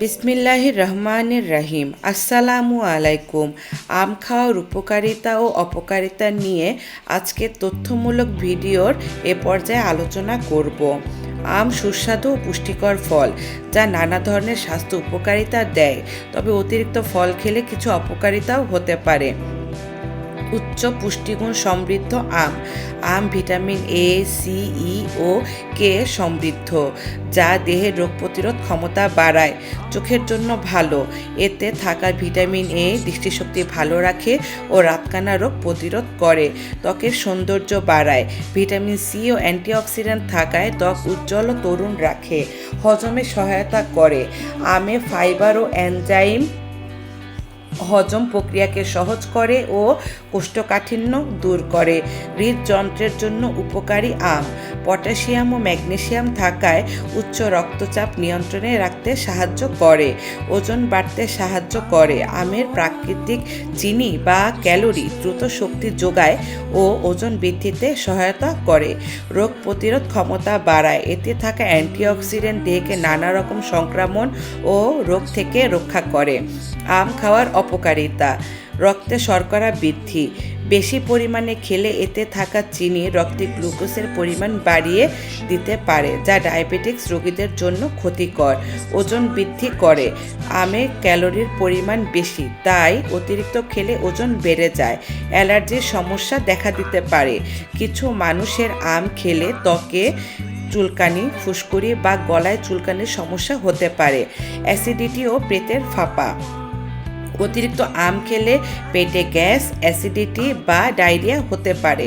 বিসমিল্লাহির রহমানির রহিম। আসসালামু আলাইকুম। আম খাওয়ার উপকারিতা ও অপকারিতা নিয়ে আজকে তথ্যমূলক ভিডিওর এ পর্যায়ে আলোচনা করব। আম সুস্বাদু ও পুষ্টিকর ফল, যা নানা ধরনের স্বাস্থ্য উপকারিতা দেয়, তবে অতিরিক্ত ফল খেলে কিছু অপকারিতাও হতে পারে। উচ্চ পুষ্টিগুণ সমৃদ্ধ আম আম, vitamin A C E O K সমৃদ্ধ, যা দেহের রোগ প্রতিরোধ ক্ষমতা বাড়ায়, চোখের জন্য ভালো। এতে থাকা ভিটামিন এ দৃষ্টিশক্তি ভালো রাখে ও রাতকানা রোগ প্রতিরোধ করে, ত্বকের সৌন্দর্য বাড়ায়। ভিটামিন সি ও অ্যান্টিঅক্সিডেন্ট থাকায় ত্বক উজ্জ্বল ও তরুণ রাখে, হজমে সহায়তা করে। আমে ফাইবার ও এনজাইম হজম প্রক্রিয়াকে সহজ করে ও কোষ্ঠকাঠিন্য দূর করে। হৃদযন্ত্রের জন্য উপকারী আম। পটাশিয়াম ও ম্যাগনেশিয়াম থাকায় উচ্চ রক্তচাপ নিয়ন্ত্রণে রাখতে সাহায্য করে, ওজন বাড়তে সাহায্য করে। আমের প্রাকৃতিক চিনি বা ক্যালোরি দ্রুত শক্তি যোগায় ও ওজন বৃদ্ধিতে সহায়তা করে। রোগ প্রতিরোধ ক্ষমতা বাড়ায়। এতে থাকা অ্যান্টিঅক্সিডেন্ট দেহকে নানা রকম সংক্রমণ ও রোগ থেকে রক্ষা করে। আম খাওয়ার অপকারিতা রক্তে শর্করা বৃদ্ধি। বেশি পরিমাণে খেলে এতে থাকা চিনি, রক্তে গ্লুকোজের পরিমাণ বাড়িয়ে দিতে পারে, যা ডায়াবেটিক্স রোগীদের জন্য ক্ষতিকর। ওজন বৃদ্ধি করে। আমে ক্যালোরির পরিমাণ বেশি, তাই অতিরিক্ত খেলে ওজন বেড়ে যায়। অ্যালার্জির সমস্যা দেখা দিতে পারে। কিছু মানুষের আম খেলে ত্বকে চুলকানি, ফুসকুড়ি বা গলায় চুলকানির সমস্যা হতে পারে। অ্যাসিডিটি ও পেটের ফাঁপা। অতিরিক্ত আম খেলে পেটে গ্যাস অ্যাসিডিটি বা ডায়রিয়া হতে পারে।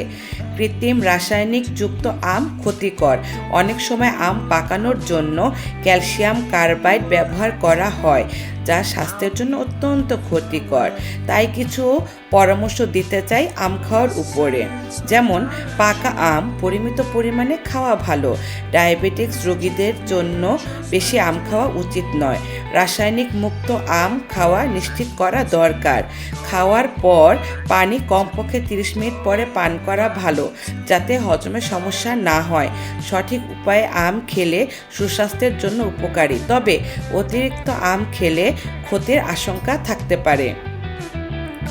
কৃত্রিম রাসায়নিক যুক্ত আম ক্ষতিকর। অনেক সময় আম পাকানোর জন্য ক্যালসিয়াম কার্বাইড ব্যবহার করা হয়, যা স্বাস্থ্যের জন্য অত্যন্ত ক্ষতিকর। তাই কিছু পরামর্শ দিতে চাই আম খাওয়ার উপরে। যেমন, পাকা আম পরিমিত পরিমাণে খাওয়া ভালো। ডায়াবেটিক্স রোগীদের জন্য বেশি আম খাওয়া উচিত নয়। রাসায়নিক মুক্ত আম খাওয়া নিশ্চিত করা দরকার। খাওয়ার পর পানি কমপক্ষে তিরিশ মিনিট পরে পান করা ভালো। যাতে হজমের সমস্যা না হয়। সঠিক উপায়ে আম খেলে সুস্বাস্থ্যের জন্য উপকারী। তবে অতিরিক্ত আম খেলে ক্ষতির আশঙ্কা থাকতে পারে।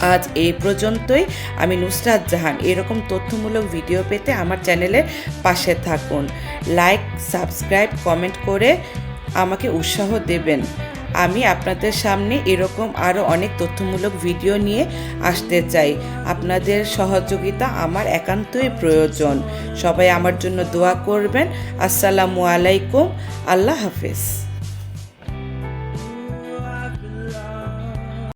আজ এই পর্যন্তই। আমি নুসরাত জাহান। এরকম তথ্যমূলক ভিডিও পেতে আমার চ্যানেলের পাশে থাকুন। লাইক, সাবস্ক্রাইব, কমেন্ট করে আমাকে উৎসাহ দেবেন। আমি আপনাদের সামনে এরকম আরও অনেক তথ্যমূলক ভিডিও নিয়ে আসতে চাই। আপনাদের সহযোগিতা আমার একান্তই প্রয়োজন। সবাই আমার জন্য দোয়া করবেন। আসসালামু আলাইকুম। আল্লাহ হাফেজ।